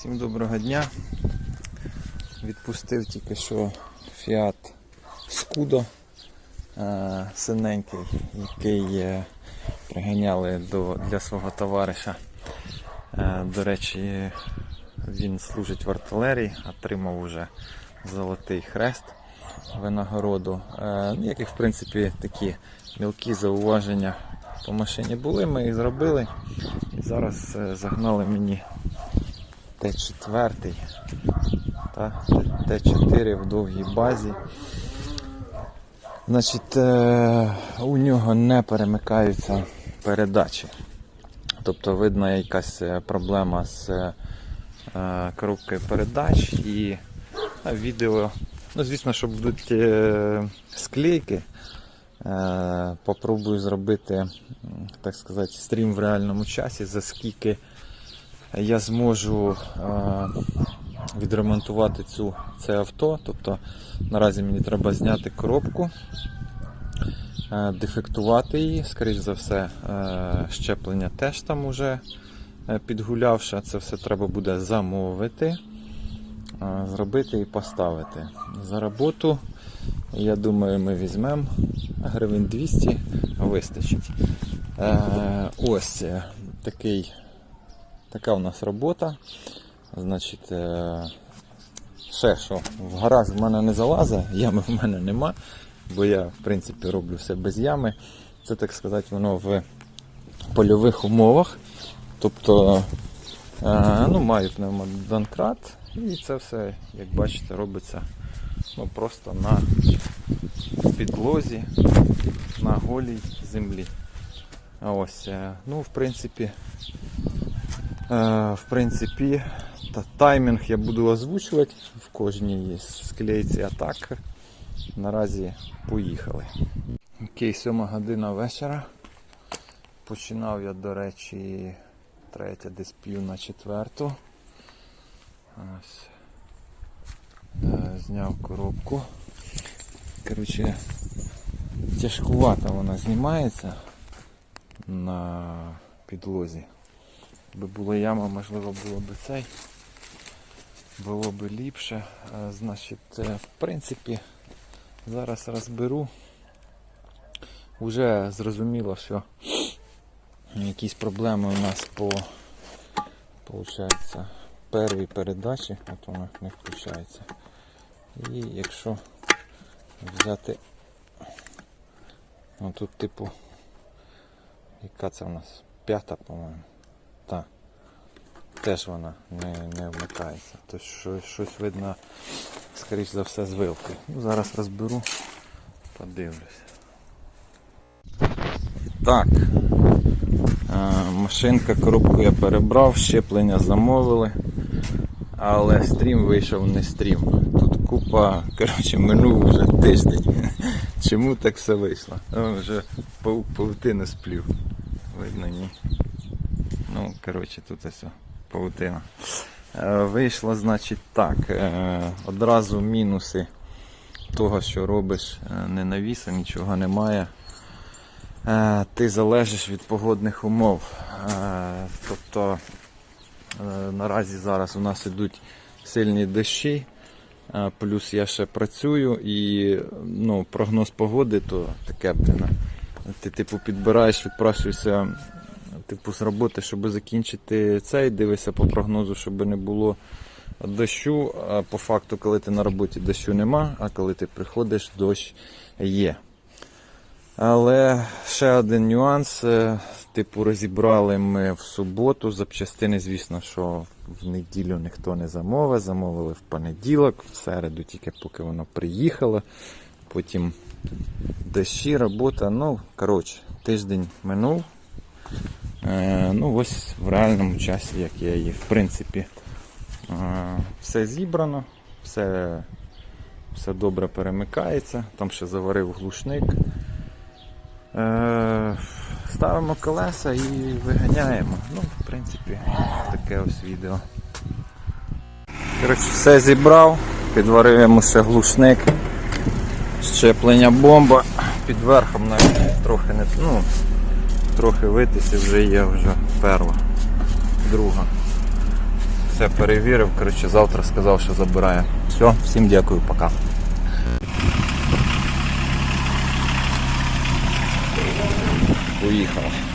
Всім доброго дня. Відпустив тільки що Fiat Scudo е, синенький, який е, приганяли до, для свого товариша. Е, До речі, він служить в артилерії, отримав уже золотий хрест винагороду. Ну, Як і в принципі такі мілкі зауваження по машині були, ми їх зробили. І зараз загнали мені Т4 та Т4 в довгій базі. Значить, е, у нього не перемикаються передачі. Тобто видно якась е, проблема з е, коробкою передач і відео. Ну, звісно, що будуть склейки. Попробую зробити, так сказати, стрім в реальному часі, за скільки я зможу е, відремонтувати цю, це авто. Тобто наразі мені треба зняти коробку, е, дефектувати її, скоріш за все, е, щеплення теж там уже підгулявши. Це все треба буде замовити, зробити і поставити. За роботу, я думаю, ми візьмемо гривень 200, вистачить. Ось такий Така у нас робота. Значить, ще що, в гараж в мене не залазить, ями в мене нема, бо я, в принципі, роблю все без ями. Це, так сказати, воно в польових умовах. Тобто, е, ну, маю пневмодонкрат, і це все, як бачите, робиться ну, просто на підлозі, на голій землі. Ось, е, ну, в принципі, В принципі, та таймінг я буду озвучувати в кожній склейці атак. Наразі поїхали. Окей, 7 година вечора. Починав я, до речі, третя десь пів на четверту. Ось. Е, Зняв коробку. Коротше, тяжкувато вона знімається на підлозі. Якби була яма, можливо, було б цей. Було б ліпше. Е, Значить, е, в принципі, зараз розберу. Уже зрозуміло, що якісь проблеми у нас по получається, первій передачі, от вона не включається. І якщо взяти ну тут типу яка це у нас? П'ята, по-моєму. Так. Теж вона не, не вмикається. Тобто щось, щось видно, скоріш за все, з вилки. Ну, зараз розберу, подивлюся. Так. Е, машинка, коробку я перебрав, щеплення замовили. Але стрім вийшов не стрім. Тут купа, коротше, минув вже тиждень. Чому так все вийшло? Вже паук паутину сплів. Видно, ні. Ну, коротше, тут ось паутина. Е, Вийшло, значить, так. е, Одразу мінуси того, що робиш е, не навіса, нічого немає. Ти залежиш від погодних умов. Тобто наразі зараз у нас ідуть сильні дощі. Плюс я ще працюю і ну, прогноз погоди то таке. Ти типу підбираєш, відпрашуєшся типу, з роботи, щоб закінчити цей, дивишся по прогнозу, щоб не було дощу. А по факту, коли ти на роботі дощу нема, а коли ти приходиш, дощ є. Але ще один нюанс. е, Типу, розібрали ми в суботу. Запчастини, звісно, що в неділю ніхто не замовив. Замовили в понеділок, в середу, тільки поки воно приїхало. Потім дощі, робота. Ну, коротше, тиждень минув. Е, ну, ось в реальному часі, як я її, в принципі, е, все зібрано, все, все добре перемикається. Там ще заварив глушник. Е, ставимо колеса і виганяємо. Ну, в принципі, таке ось відео. Коротше, все зібрав, підварив ще глушник, щеплення бомба, під верхом навіть трохи не ну, трохи витисі вже є вже перва, друга. все перевірив. Коротше, завтра сказав, що забирає. Все, всім дякую, пока. Уїхав.